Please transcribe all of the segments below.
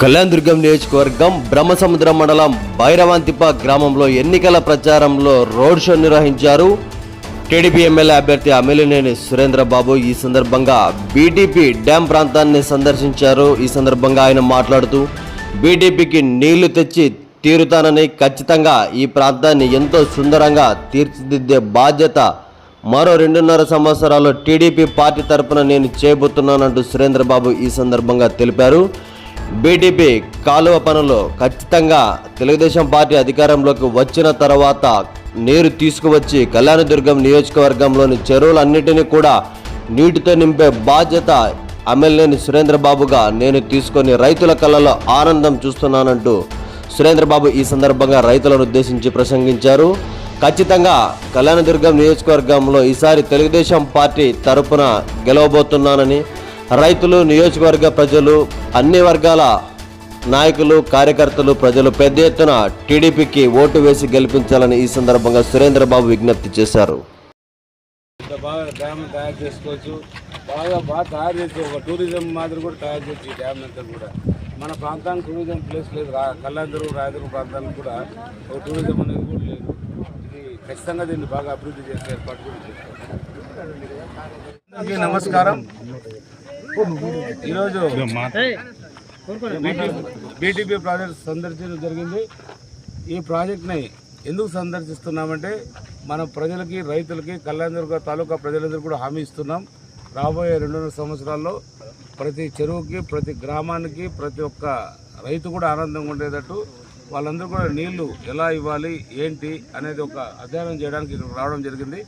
కళ్యాణదుర్గం నియోజకవర్గం బ్రహ్మసముద్ర మండలం భైరవాంతిప గ్రామంలో ఎన్నికల ప్రచారంలో రోడ్ షో నిర్వహించారు. టీడీపీ ఎమ్మెల్యే అభ్యర్థి అమిలినేని సురేంద్రబాబు ఈ సందర్భంగా బీటీపీ డ్యాం ప్రాంతాన్ని సందర్శించారు. ఈ సందర్భంగా ఆయన మాట్లాడుతూ బీటీపీకి నీళ్ళు తెచ్చి తీరుతానని ఖచ్చితంగా ఈ ప్రాంతాన్ని ఎంతో సుందరంగా తీర్చిదిద్దే బాధ్యత మరో రెండున్నర సంవత్సరాలు టీడీపీ పార్టీ తరపున నేను చేయబోతున్నానంటూ సురేంద్రబాబు ఈ సందర్భంగా తెలిపారు. బీటీపీ కాలువ పనులు ఖచ్చితంగా తెలుగుదేశం పార్టీ అధికారంలోకి వచ్చిన తర్వాత నీరు తీసుకువచ్చి కళ్యాణదుర్గం నియోజకవర్గంలోని చెరువులన్నిటినీ కూడా నీటితో నింపే బాధ్యత ఎమ్మెల్యేని సురేంద్రబాబుగా నేను తీసుకొని రైతుల కళ్ళలో ఆనందం చూస్తున్నానంటూ సురేంద్రబాబు ఈ సందర్భంగా రైతులను ఉద్దేశించి ప్రసంగించారు. ఖచ్చితంగా కళ్యాణదుర్గం నియోజకవర్గంలో ఈసారి తెలుగుదేశం పార్టీ తరపున గెలవబోతున్నానని రైతులు నియోజకవర్గ ప్రజలు అన్ని వర్గాల నాయకులు కార్యకర్తలు ప్రజలు పెద్ద ఎత్తున టీడీపీకి ఓటు వేసి గెలిపించాలని ఈ సందర్భంగా సురేంద్రబాబు విజ్ఞప్తి చేశారు. ఇంత బాగా డ్యామ్ తయారు చేసుకోవచ్చు. బాగా బాగా తయారు చేసి ఒక టూరిజం మాదిరి కూడా తయారు చేయొచ్చు ఈ డ్యామ్ అంతా కూడా. మన ప్రాంతానికి టూరిజం ప్లేస్ లేదు. రా కళ్యాణదుర్గం రాయదుర్గం ప్రాంతానికి కూడా ఒక టూరిజం అనేది కూడా లేదు. ఇది ఖచ్చితంగా దీన్ని బాగా అభివృద్ధి చేసే ఏర్పాటు కూడా నమస్కారం. ఈరోజు బీటీపీ ప్రాజెక్ట్ సందర్శించడం జరిగింది. ఈ ప్రాజెక్ట్ని ఎందుకు సందర్శిస్తున్నామంటే మన ప్రజలకి రైతులకి కళ్యాణదుర్గ తాలూకా ప్రజలందరూ కూడా హామీ ఇస్తున్నాం. రాబోయే రెండున్నర సంవత్సరాల్లో ప్రతి చెరువుకి ప్రతి గ్రామానికి ప్రతి ఒక్క రైతు కూడా ఆనందంగా ఉండేటట్టు వాళ్ళందరూ కూడా నీళ్ళు ఎలా ఇవ్వాలి ఏంటి అనేది ఒక అధ్యయనం చేయడానికి రావడం జరిగింది.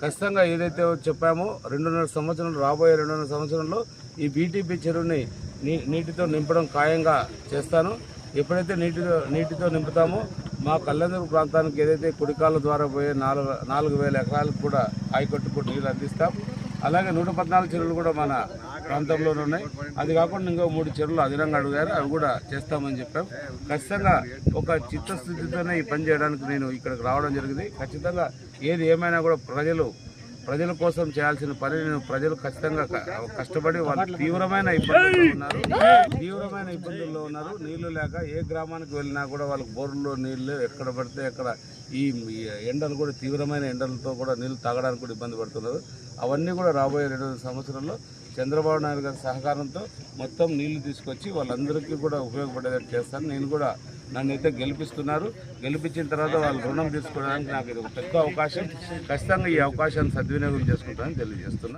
ఖచ్చితంగా ఏదైతే చెప్పామో రెండున్నర సంవత్సరం రాబోయే రెండున్నర సంవత్సరంలో ఈ బీటీపీ చెరువుని నీ నీటితో నింపడం ఖాయంగా చేస్తాను. ఎప్పుడైతే నీటితో నీటితో నింపుతామో మా కళ్యాణ ప్రాంతానికి ఏదైతే కుడికాళ్ళ ద్వారా పోయే నాలుగు నాలుగు వేల ఎకరాలకు కూడా ఆయకట్టుకు నీళ్ళు అందిస్తాం. అలాగే నూట పద్నాలుగు చెరువులు కూడా మన ప్రాంతంలోనే ఉన్నాయి. అది కాకుండా ఇంకో మూడు చెరువులు అదనంగా అడిగారు. అవి కూడా చేస్తామని చెప్పాం. ఖచ్చితంగా ఒక చిత్తశుద్ధితోనే ఈ పని చేయడానికి నేను ఇక్కడికి రావడం జరిగింది. ఖచ్చితంగా ఏది ఏమైనా కూడా ప్రజలు ప్రజల కోసం చేయాల్సిన పని నేను ప్రజలు ఖచ్చితంగా కష్టపడి వాళ్ళు తీవ్రమైన ఇబ్బందుల్లో ఉన్నారు. తీవ్రమైన ఇబ్బందుల్లో ఉన్నారు. నీళ్ళు లేక ఏ గ్రామానికి వెళ్ళినా కూడా వాళ్ళకి బోర్లో నీళ్ళు ఎక్కడ పడితే ఎక్కడ ఈ ఈ ఎండలు కూడా తీవ్రమైన ఎండలతో కూడా నీళ్ళు తాగడానికి కూడా ఇబ్బంది పడుతున్నారు. అవన్నీ కూడా రాబోయే రెండు సంవత్సరాల్లో చంద్రబాబు నాయుడు గారి సహకారంతో మొత్తం నీళ్ళు తీసుకొచ్చి వాళ్ళందరికీ కూడా ఉపయోగపడేటట్టు చేస్తాను. నేను కూడా నన్ను అయితే గెలిపిస్తున్నారు. గెలిపించిన తర్వాత వాళ్ళు రుణం తీసుకోవడానికి నాకు ఇది ఒక పెద్ద అవకాశం. ఖచ్చితంగా ఈ అవకాశాన్ని సద్వినియోగం చేసుకుంటానని తెలియజేస్తున్నాను